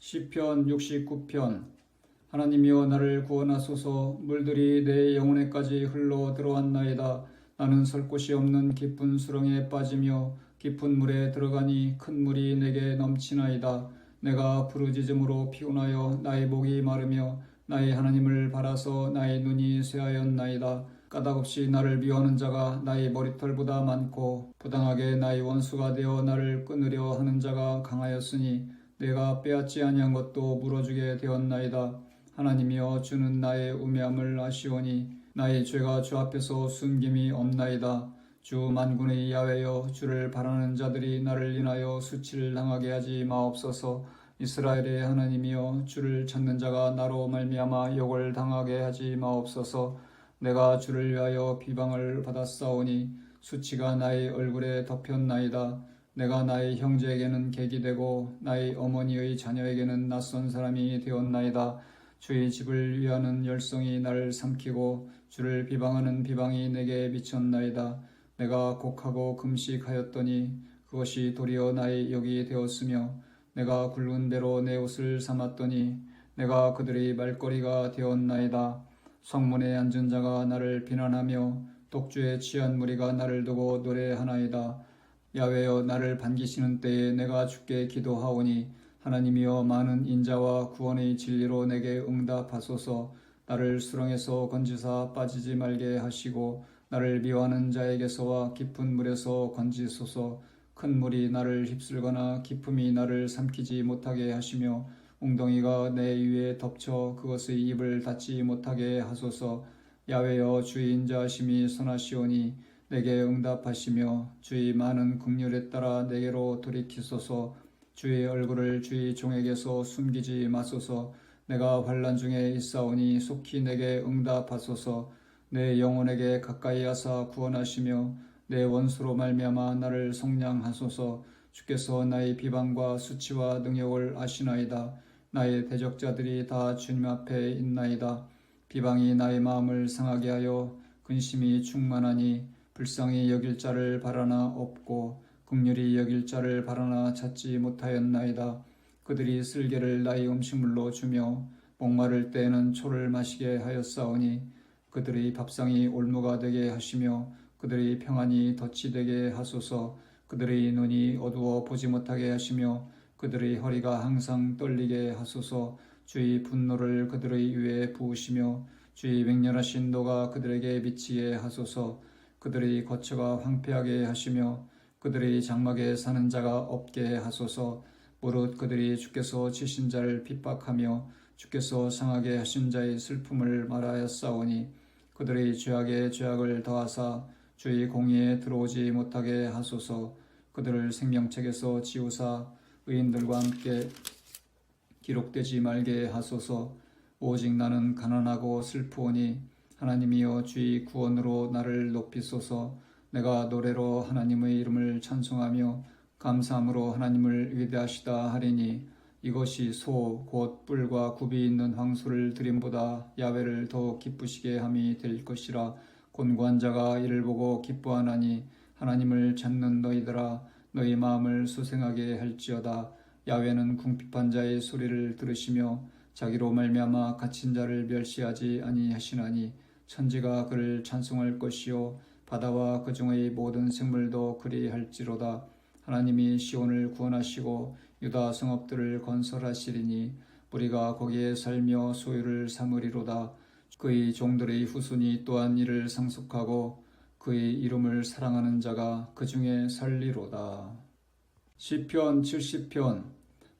시편 69편 하나님이여 나를 구원하소서. 물들이 내 영혼에까지 흘러 들어왔나이다. 나는 설 곳이 없는 깊은 수렁에 빠지며 깊은 물에 들어가니 큰 물이 내게 넘치나이다. 내가 부르짖음으로 피곤하여 나의 목이 마르며 나의 하나님을 바라서 나의 눈이 쇠하였나이다. 까닭없이 나를 미워하는 자가 나의 머리털보다 많고 부당하게 나의 원수가 되어 나를 끊으려 하는 자가 강하였으니 내가 빼앗지 아니한 것도 물어주게 되었나이다. 하나님이여 주는 나의 우매함을 아시오니 나의 죄가 주 앞에서 숨김이 없나이다. 주 만군의 야외여 주를 바라는 자들이 나를 인하여 수치를 당하게 하지 마옵소서. 이스라엘의 하나님이여 주를 찾는 자가 나로 말미암아 욕을 당하게 하지 마옵소서. 내가 주를 위하여 비방을 받았사오니 수치가 나의 얼굴에 덮였나이다. 내가 나의 형제에게는 객이 되고 나의 어머니의 자녀에게는 낯선 사람이 되었나이다. 주의 집을 위하는 열성이 나를 삼키고 주를 비방하는 비방이 내게 미쳤나이다. 내가 곡하고 금식하였더니 그것이 도리어 나의 역이 되었으며 내가 굵은 대로 내 옷을 삼았더니 내가 그들의 말거리가 되었나이다. 성문에 앉은 자가 나를 비난하며 독주에 취한 무리가 나를 두고 노래하나이다. 야외여 나를 반기시는 때에 내가 주께 기도하오니 하나님이여 많은 인자와 구원의 진리로 내게 응답하소서. 나를 수렁에서 건지사 빠지지 말게 하시고 나를 미워하는 자에게서와 깊은 물에서 건지소서. 큰 물이 나를 휩쓸거나 깊음이 나를 삼키지 못하게 하시며 웅덩이가 내 위에 덮쳐 그것의 입을 닫지 못하게 하소서. 야외여 주의 인자하심이 선하시오니 내게 응답하시며 주의 많은 국률에 따라 내게로 돌이키소서. 주의 얼굴을 주의 종에게서 숨기지 마소서. 내가 환란 중에 있사오니 속히 내게 응답하소서. 내 영혼에게 가까이 하사 구원하시며 내 원수로 말미암아 나를 속량하소서. 주께서 나의 비방과 수치와 능력을 아시나이다. 나의 대적자들이 다 주님 앞에 있나이다. 비방이 나의 마음을 상하게 하여 근심이 충만하니 불쌍히 여길 자를 바라나 없고 극률이 여길 자를 바라나 찾지 못하였나이다. 그들이 쓸개를 나의 음식물로 주며 목마를 때에는 초를 마시게 하였사오니 그들의 밥상이 올무가 되게 하시며 그들의 평안이 덫이 되게 하소서. 그들의 눈이 어두워 보지 못하게 하시며 그들의 허리가 항상 떨리게 하소서. 주의 분노를 그들의 위에 부으시며 주의 맹렬하신 도가 그들에게 미치게 하소서 그들의 거처가 황폐하게 하시며 그들의 장막에 사는 자가 없게 하소서. 무릇 그들이 주께서 치신 자를 핍박하며 주께서 상하게 하신 자의 슬픔을 말하였사오니 그들의 죄악에 죄악을 더하사 주의 공의에 들어오지 못하게 하소서. 그들을 생명책에서 지우사 의인들과 함께 기록되지 말게 하소서. 오직 나는 가난하고 슬프오니 하나님이여 주의 구원으로 나를 높이소서. 내가 노래로 하나님의 이름을 찬송하며 감사함으로 하나님을 위대하시다 하리니 이것이 소 곧 뿔과 굽이 있는 황소를 드림보다 야외를 더 기쁘시게 함이 될 것이라. 곤고한 자가 이를 보고 기뻐하나니 하나님을 찾는 너희들아 너희 마음을 수생하게 할지어다. 야외는 궁핍한 자의 소리를 들으시며 자기로 말미암아 갇힌 자를 멸시하지 아니하시나니 천지가 그를 찬송할 것이요 바다와 그 중의 모든 생물도 그리할지로다. 하나님이 시온을 구원하시고 유다 성읍들을 건설하시리니 우리가 거기에 살며 소유를 삼으리로다. 그의 종들의 후손이 또한 이를 상속하고 그의 이름을 사랑하는 자가 그 중에 살리로다. 시편 70편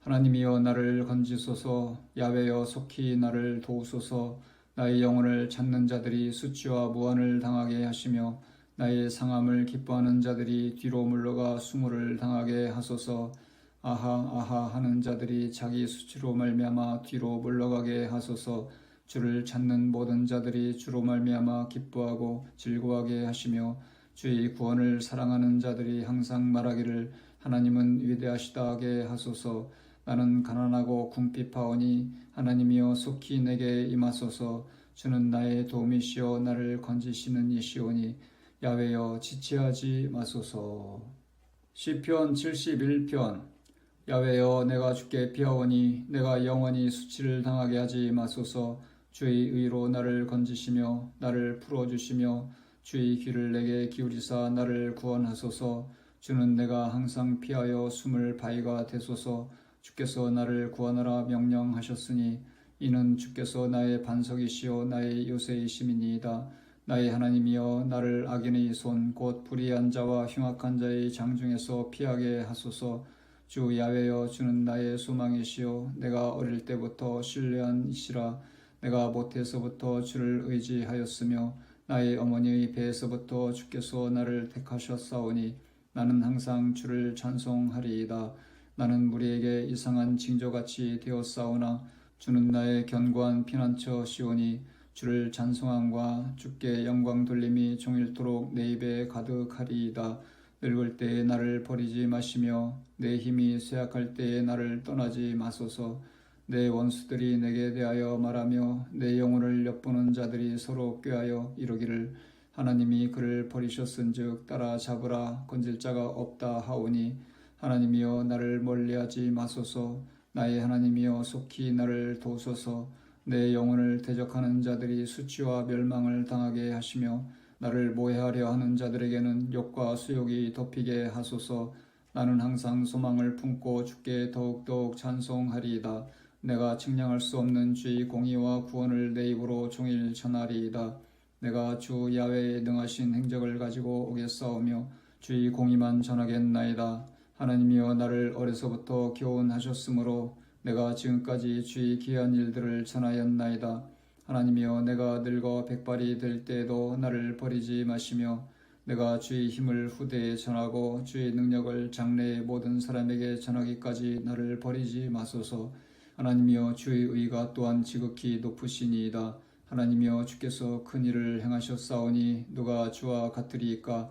하나님이여 나를 건지소서 야외여 속히 나를 도우소서 나의 영혼을 찾는 자들이 수치와 무한을 당하게 하시며 나의 상함을 기뻐하는 자들이 뒤로 물러가 수모를 당하게 하소서. 아하 아하 하는 자들이 자기 수치로 말미암아 뒤로 물러가게 하소서. 주를 찾는 모든 자들이 주로 말미암아 기뻐하고 즐거워하게 하시며 주의 구원을 사랑하는 자들이 항상 말하기를 하나님은 위대하시다 하게 하소서 나는 가난하고 궁핍하오니 하나님이여 속히 내게 임하소서. 주는 나의 도움이시여 나를 건지시는 이시오니 야외여 지체하지 마소서. 시편 71편. 야외여 내가 주께 피하오니 내가 영원히 수치를 당하게 하지 마소서. 주의 의로 나를 건지시며 나를 풀어주시며 주의 귀를 내게 기울이사 나를 구원하소서. 주는 내가 항상 피하여 숨을 바위가 되소서 주께서 나를 구원하라 명령하셨으니 이는 주께서 나의 반석이시요 나의 요새이심이니이다. 나의 하나님이여 나를 악인의 손 곧 불의한 자와 흉악한 자의 장중에서 피하게 하소서. 주 야외여 주는 나의 소망이시요 내가 어릴 때부터 신뢰한 이시라. 내가 모태에서부터 주를 의지하였으며 나의 어머니의 배에서부터 주께서 나를 택하셨사오니 나는 항상 주를 찬송하리이다 나는 무리에게 이상한 징조같이 되었사오나 주는 나의 견고한 피난처 시오니 주를 찬송함과 주께 영광 돌림이 종일토록 내 입에 가득하리이다. 늙을 때에 나를 버리지 마시며 내 힘이 쇠약할 때에 나를 떠나지 마소서. 내 원수들이 내게 대하여 말하며 내 영혼을 엿보는 자들이 서로 꾀하여 이르기를 하나님이 그를 버리셨은즉 따라 잡으라. 건질 자가 없다 하오니 하나님이여 나를 멀리하지 마소서. 나의 하나님이여 속히 나를 도우소서. 내 영혼을 대적하는 자들이 수치와 멸망을 당하게 하시며 나를 모해하려 하는 자들에게는 욕과 수욕이 덮이게 하소서. 나는 항상 소망을 품고 주께 더욱더욱 찬송하리이다. 내가 측량할 수 없는 주의 공의와 구원을 내 입으로 종일 전하리이다. 내가 주 야외의 능하신 행적을 가지고 오겠사오며 주의 공의만 전하겠나이다 하나님이여 나를 어려서부터 교훈하셨으므로 내가 지금까지 주의 귀한 일들을 전하였나이다. 하나님이여 내가 늙어 백발이 될 때에도 나를 버리지 마시며 내가 주의 힘을 후대에 전하고 주의 능력을 장래의 모든 사람에게 전하기까지 나를 버리지 마소서. 하나님이여 주의 의가 또한 지극히 높으시니이다. 하나님이여 주께서 큰 일을 행하셨사오니 누가 주와 같으리이까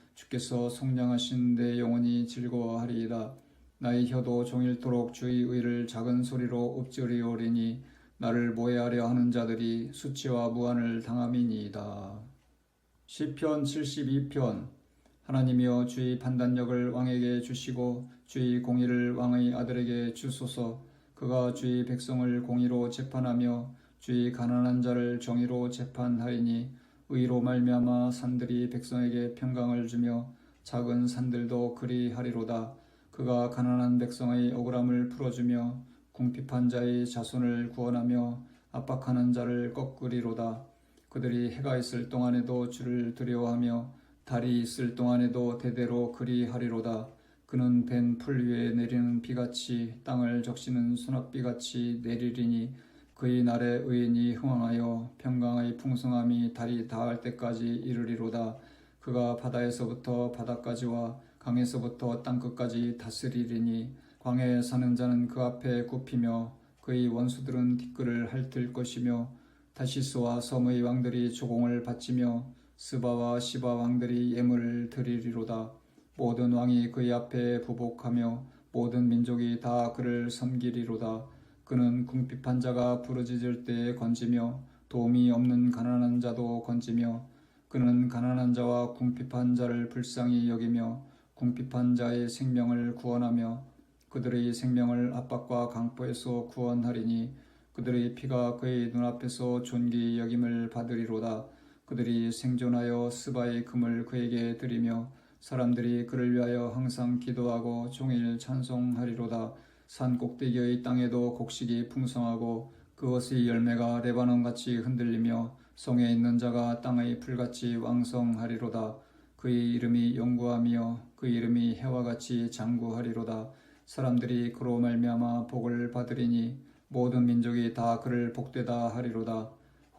주께서 속량하신 내 영혼이 즐거워하리이다. 나의 혀도 종일토록 주의 의를 작은 소리로 읊조리오리니 나를 모해하려 하는 자들이 수치와 무한을 당함이니이다. 시편 72편 하나님이여 주의 판단력을 왕에게 주시고 주의 공의를 왕의 아들에게 주소서 그가 주의 백성을 공의로 재판하며 주의 가난한 자를 정의로 재판하리니 의로 말미암아 산들이 백성에게 평강을 주며 작은 산들도 그리하리로다. 그가 가난한 백성의 억울함을 풀어주며 궁핍한 자의 자손을 구원하며 압박하는 자를 꺾으리로다. 그들이 해가 있을 동안에도 주를 두려워하며 달이 있을 동안에도 대대로 그리하리로다. 그는 벤 풀 위에 내리는 비같이 땅을 적시는 소낙비같이 내리리니 그의 날에 의인이 흥왕하여 평강의 풍성함이 달이 닿을 때까지 이르리로다. 그가 바다에서부터 바다까지와 강에서부터 땅끝까지 다스리리니 광야에 사는 자는 그 앞에 굽히며 그의 원수들은 티끌을 핥을 것이며 다시스와 섬의 왕들이 조공을 바치며 스바와 시바 왕들이 예물을 드리리로다. 모든 왕이 그의 앞에 부복하며 모든 민족이 다 그를 섬기리로다 그는 궁핍한 자가 부르짖을 때에 건지며 도움이 없는 가난한 자도 건지며 그는 가난한 자와 궁핍한 자를 불쌍히 여기며 궁핍한 자의 생명을 구원하며 그들의 생명을 압박과 강포에서 구원하리니 그들의 피가 그의 눈앞에서 존귀 여김을 받으리로다. 그들이 생존하여 스바의 금을 그에게 드리며 사람들이 그를 위하여 항상 기도하고 종일 찬송하리로다 산 꼭대기의 땅에도 곡식이 풍성하고 그것의 열매가 레바논같이 흔들리며 성에 있는 자가 땅의 풀같이 왕성하리로다. 그의 이름이 영구하며 그 이름이 해와 같이 장구하리로다. 사람들이 그로 말미암아 복을 받으리니 모든 민족이 다 그를 복되다 하리로다.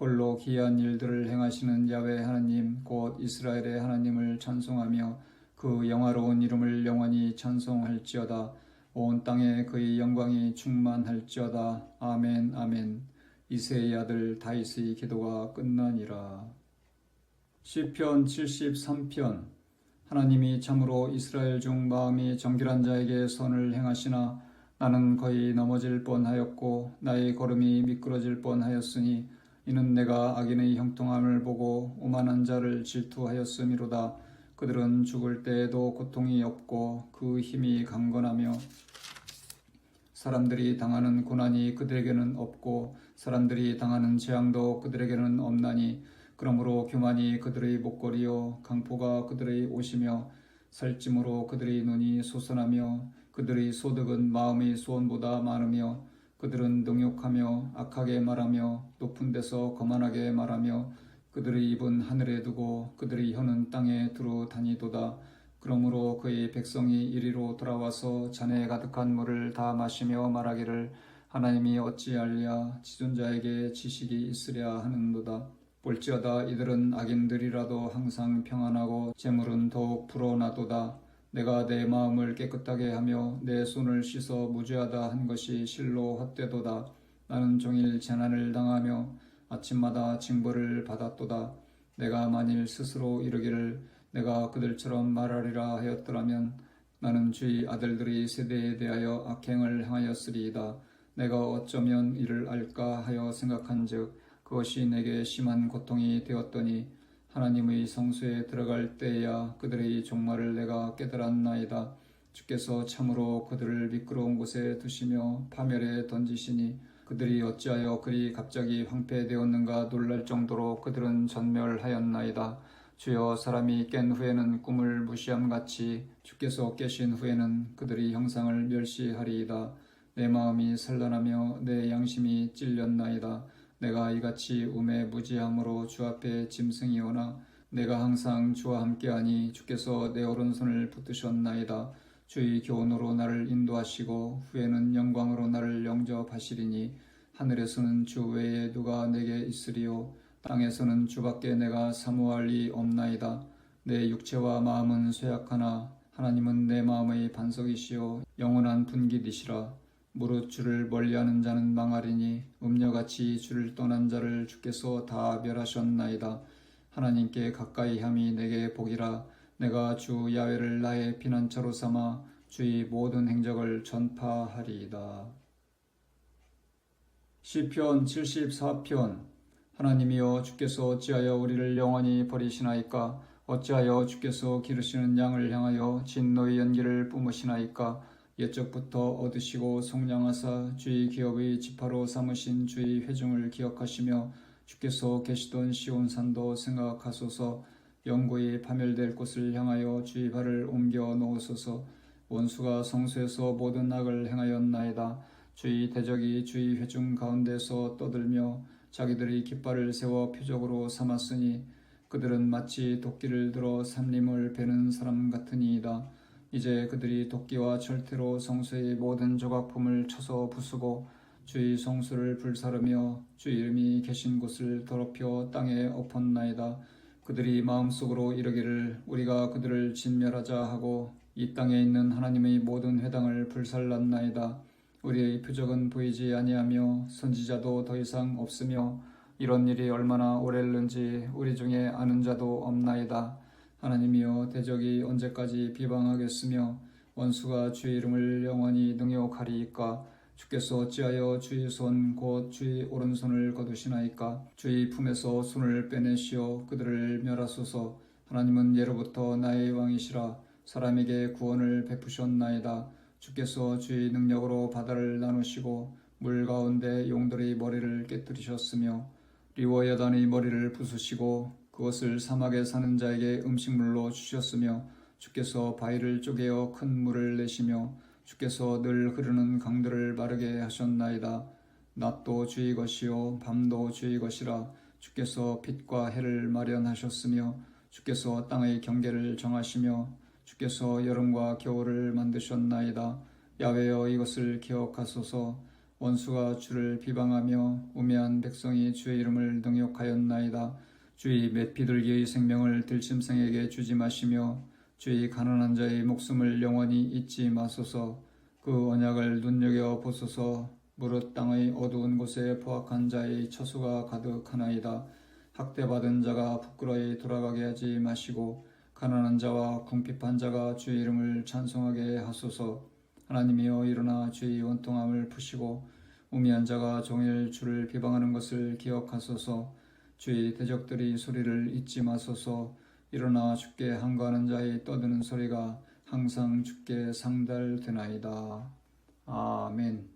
홀로 기이한 일들을 행하시는 야외 하나님 곧 이스라엘의 하나님을 찬송하며 그 영화로운 이름을 영원히 찬송할지어다 온 땅에 그의 영광이 충만할지어다. 아멘 아멘. 이세의 아들 다윗의 기도가 끝나니라. 시편 73편 하나님이 참으로 이스라엘 중 마음이 정결한 자에게 선을 행하시나 나는 거의 넘어질 뻔하였고 나의 걸음이 미끄러질 뻔하였으니 이는 내가 악인의 형통함을 보고 오만한 자를 질투하였음이로다. 그들은 죽을 때에도 고통이 없고 그 힘이 강건하며 사람들이 당하는 고난이 그들에게는 없고 사람들이 당하는 재앙도 그들에게는 없나니 그러므로 교만이 그들의 목걸이요 강포가 그들의 옷이며 살찜으로 그들의 눈이 솟아나며 그들의 소득은 마음의 소원보다 많으며 그들은 능욕하며 악하게 말하며 높은 데서 거만하게 말하며 그들의 입은 하늘에 두고 그들의 혀는 땅에 두루 다니도다. 그러므로 그의 백성이 이리로 돌아와서 잔에 가득한 물을 다 마시며 말하기를 하나님이 어찌할랴 지존자에게 지식이 있으랴 하는도다. 볼지어다 이들은 악인들이라도 항상 평안하고 재물은 더욱 불어나도다. 내가 내 마음을 깨끗하게 하며 내 손을 씻어 무죄하다 한 것이 실로 헛되도다. 나는 종일 재난을 당하며 아침마다 징벌을 받았도다. 내가 만일 스스로 이르기를 내가 그들처럼 말하리라 하였더라면 나는 주의 아들들의 세대에 대하여 악행을 행하였으리이다. 내가 어쩌면 이를 알까 하여 생각한즉 그것이 내게 심한 고통이 되었더니 하나님의 성소에 들어갈 때야 그들의 종말을 내가 깨달았나이다. 주께서 참으로 그들을 미끄러운 곳에 두시며 파멸에 던지시니 그들이 어찌하여 그리 갑자기 황폐되었는가 놀랄 정도로 그들은 전멸하였나이다. 주여 사람이 깬 후에는 꿈을 무시함 같이 주께서 깨신 후에는 그들이 형상을 멸시하리이다. 내 마음이 산란하며 내 양심이 찔렸나이다. 내가 이같이 우매 무지함으로 주 앞에 짐승이오나 내가 항상 주와 함께하니 주께서 내 오른손을 붙드셨나이다. 주의 교훈으로 나를 인도하시고 후에는 영광으로 나를 영접하시리니 하늘에서는 주 외에 누가 내게 있으리요 땅에서는 주밖에 내가 사모할 리 없나이다. 내 육체와 마음은 쇠약하나 하나님은 내 마음의 반석이시요 영원한 분깃이시라. 무릇 주를 멀리하는 자는 망하리니 음녀같이 주를 떠난 자를 주께서 다 멸하셨나이다. 하나님께 가까이 함이 내게 복이라. 내가 주 야외를 나의 피난처로 삼아 주의 모든 행적을 전파하리이다. 시편 74편 하나님이여 주께서 어찌하여 우리를 영원히 버리시나이까? 어찌하여 주께서 기르시는 양을 향하여 진노의 연기를 뿜으시나이까? 옛적부터 얻으시고 속량하사 주의 기업의 지파로 삼으신 주의 회중을 기억하시며 주께서 계시던 시온산도 생각하소서 영구히 파멸될 곳을 향하여 주의 발을 옮겨 놓으소서 원수가 성소에서 모든 악을 행하였나이다 주의 대적이 주의 회중 가운데서 떠들며 자기들의 깃발을 세워 표적으로 삼았으니 그들은 마치 도끼를 들어 산림을 베는 사람 같으니이다. 이제 그들이 도끼와 철퇴로 성소의 모든 조각품을 쳐서 부수고 주의 성수를 불사르며 주 이름이 계신 곳을 더럽혀 땅에 엎었나이다. 그들이 마음속으로 이르기를 우리가 그들을 진멸하자 하고 이 땅에 있는 하나님의 모든 회당을 불살랐나이다. 우리의 표적은 보이지 아니하며 선지자도 더 이상 없으며 이런 일이 얼마나 오래는지 우리 중에 아는 자도 없나이다. 하나님이여 대적이 언제까지 비방하겠으며 원수가 주의 이름을 영원히 능욕하리이까 주께서 어찌하여 주의 손 곧 주의 오른손을 거두시나이까? 주의 품에서 손을 빼내시어 그들을 멸하소서. 하나님은 예로부터 나의 왕이시라. 사람에게 구원을 베푸셨나이다. 주께서 주의 능력으로 바다를 나누시고 물 가운데 용들의 머리를 깨뜨리셨으며 리워 여단의 머리를 부수시고 그것을 사막에 사는 자에게 음식물로 주셨으며 주께서 바위를 쪼개어 큰 물을 내시며 주께서 늘 흐르는 강들을 마르게 하셨나이다. 낮도 주의 것이요 밤도 주의 것이라 주께서 빛과 해를 마련하셨으며 주께서 땅의 경계를 정하시며 주께서 여름과 겨울을 만드셨나이다. 야외여 이것을 기억하소서 원수가 주를 비방하며 우매한 백성이 주의 이름을 능욕하였나이다. 주의 몇 비둘기의 생명을 들짐승에게 주지 마시며 주의 가난한 자의 목숨을 영원히 잊지 마소서. 그 언약을 눈여겨 보소서. 무릇 땅의 어두운 곳에 포악한 자의 처수가 가득하나이다. 학대받은 자가 부끄러이 돌아가게 하지 마시고 가난한 자와 궁핍한 자가 주의 이름을 찬송하게 하소서. 하나님이여 일어나 주의 원통함을 푸시고 우미한 자가 종일 주를 비방하는 것을 기억하소서. 주의 대적들이 소리를 잊지 마소서 일어나 주께 항거하는 자의 떠드는 소리가 항상 주께 상달되나이다. 아멘.